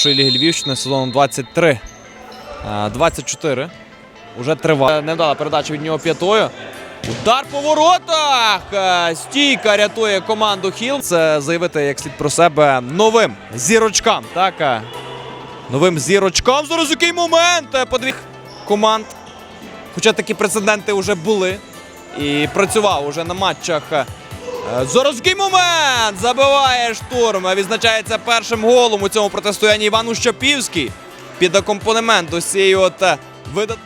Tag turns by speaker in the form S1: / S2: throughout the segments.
S1: першої ліги Львівщини сезону 23. Е, 24. Уже триває. Невдала передача від нього п'ятою. Удар по воротах! Е, Стійка рятує команду Хіл. Це заявити як слід про себе новим зірочкам. Так, е, новим зірочкам. Зараз який момент е, подвіг команд. Хоча такі прецеденти вже були. І працював уже на матчах. Е, момент! Забиває штурм. Е, Відзначається першим голом у цьому протистоянні Іван Ущапівський. Під акомпанемент ось цієї от е, видат.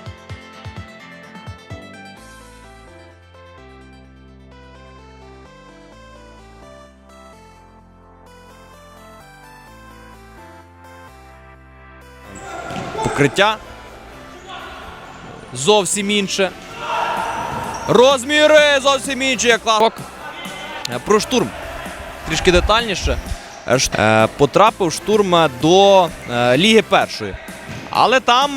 S1: Покриття. Зовсім інше. Розміри зовсім інші, як клас. Е, Про штурм. Трішки детальніше. Е, е, Потрапив штурм до Ліги першої. Але там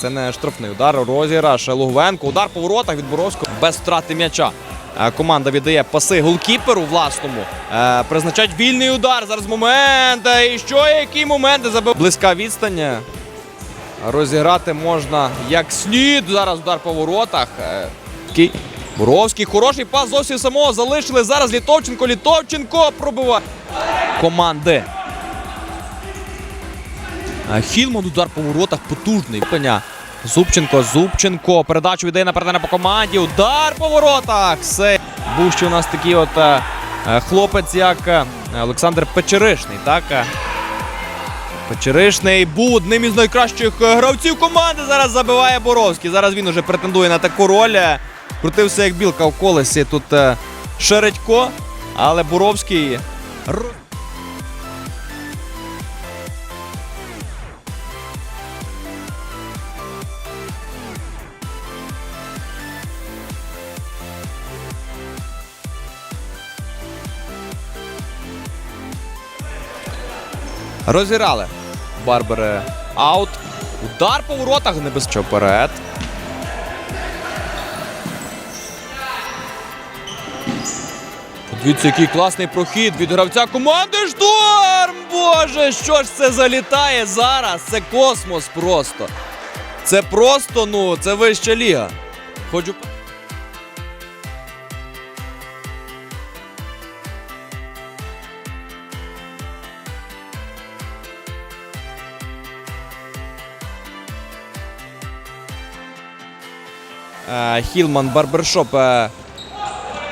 S1: це не штрафний удар, розіграш Лугвенко. Удар по воротах від Боровського без втрати м'яча. Команда віддає паси голкіперу власному. Призначають вільний удар. Зараз момент. І що, які моменти забив? Близька відстань. Розіграти можна як слід. Зараз удар по воротах. Боровський. Хороший пас зовсім самого залишили. Зараз Літовченко. Літовченко пробиває команди. Хілман удар по воротах потужний. Пеня. Зубченко, Зубченко. Передачу віддає на партнера по команді. Удар по воротах. Все. Був ще у нас такий от е, е, хлопець, як е, Олександр Печеришний. Так? Печеришний був одним із найкращих гравців команди. Зараз забиває Боровський. Зараз він уже претендує на таку роль. Крутився як білка в колесі. Тут е, Шередько, але Боровський. р- Розіграли. Барбери аут. Удар по воротах небезпечно вперед. Подивіться, який класний прохід від гравця команди Шторм! Боже, що ж це залітає зараз? Це космос просто. Це просто, ну, це вища ліга. Хочу. Е, Хілман Барбершоп е,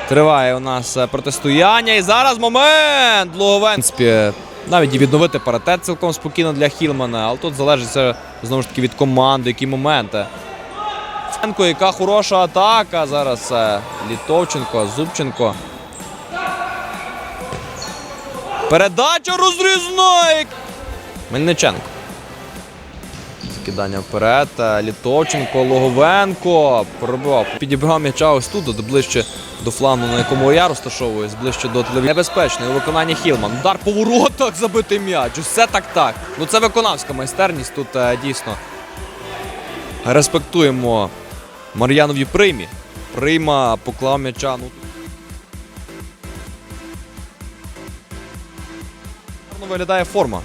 S1: триває у нас е, протистояння. І зараз момент! Луговен. Навіть і відновити паритет цілком спокійно для Хілмана, але тут залежить все знову ж таки від команди, які моменти. Фенко, яка хороша атака зараз. е, Літовченко, Зубченко. Передача розрізної. Мельниченко. Скидання вперед. е, Літовченко, Логовенко. Пробивав. Підібрав м'яча ось тут, ближче до флану, на якому я розташовуюсь, ближче до телевізора. Небезпечний у виконанні Хілман. Удар по воротах забитий м'яч. Усе так так. Ну це виконавська майстерність. Тут е, дійсно респектуємо Мар'янові приймі. Прийма поклав м'яча. Ну, виглядає форма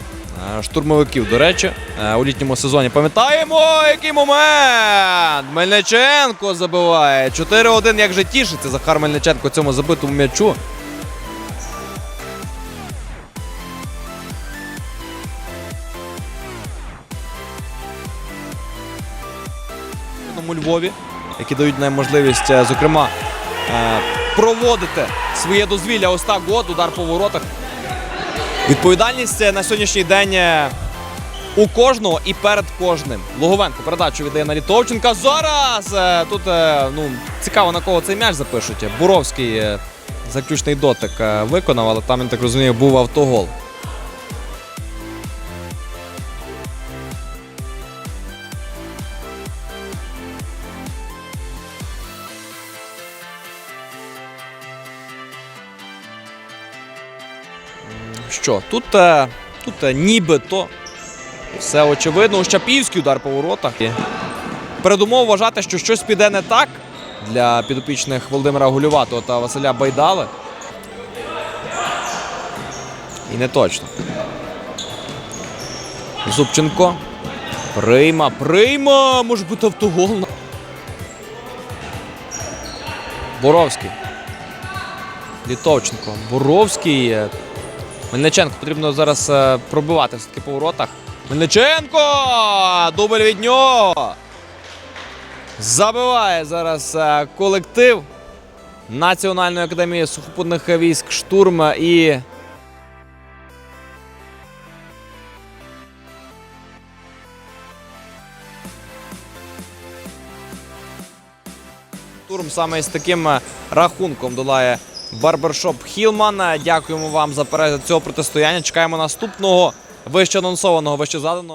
S1: штурмовиків, до речі, е, у літньому сезоні. Пам'ятаємо, який момент! Мельниченко забиває. 4-1. Як же тішиться Захар Мельниченко цьому забитому м'ячу. У Львові, які дають нам можливість, е, зокрема, е, проводити своє дозвілля. Ось так удар по воротах. Відповідальність е, на сьогоднішній день е, у кожного і перед кожним. Луговенко передачу віддає на Літовченка. Зараз е, тут ну, цікаво на кого цей м'яч запишуть. Буровський заключний дотик виконав, але там, я так розумію, був автогол. Що, тут, е, тут е, нібито все очевидно. Ощапівський удар по воротах. Передумов вважати, що щось піде не так для підопічних Володимира Гулюватого та Василя Байдали. І не точно. Зубченко. Прийма, прийма! Може бути автогол. Боровський. Літовченко. Боровський. Мельниченко потрібно зараз е, пробивати все-таки по воротах. Мельниченко! Дубль від нього. Забиває зараз е, колектив Національної академії сухопутних військ штурм і. Штурм саме з таким е, рахунком долає Барбершоп Хілман. Дякуємо вам за перегляд цього протистояння. Чекаємо наступного вище анонсованого, вище заданого.